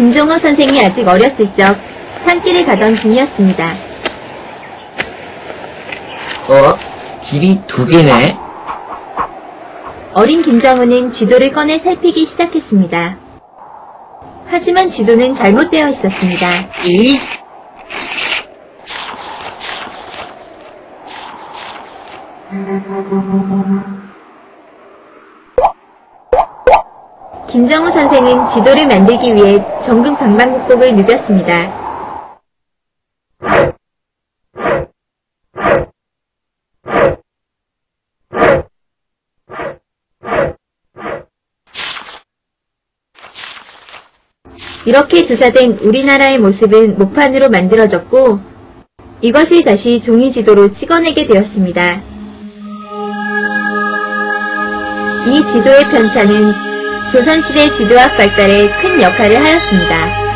김종호 선생이 아직 어렸을 적 산길을 가던 중이었습니다. 어? 길이 두 개네? 어린 김정우는 지도를 꺼내 살피기 시작했습니다. 하지만 지도는 잘못되어 있었습니다. 이? 김정우 선생은 지도를 만들기 위해 전국 방방곡곡을 누볐습니다. 이렇게 조사된 우리나라의 모습은 목판으로 만들어졌고 이것을 다시 종이 지도로 찍어내게 되었습니다. 이 지도의 편차는 조선시대 지도학 발달에 큰 역할을 하였습니다.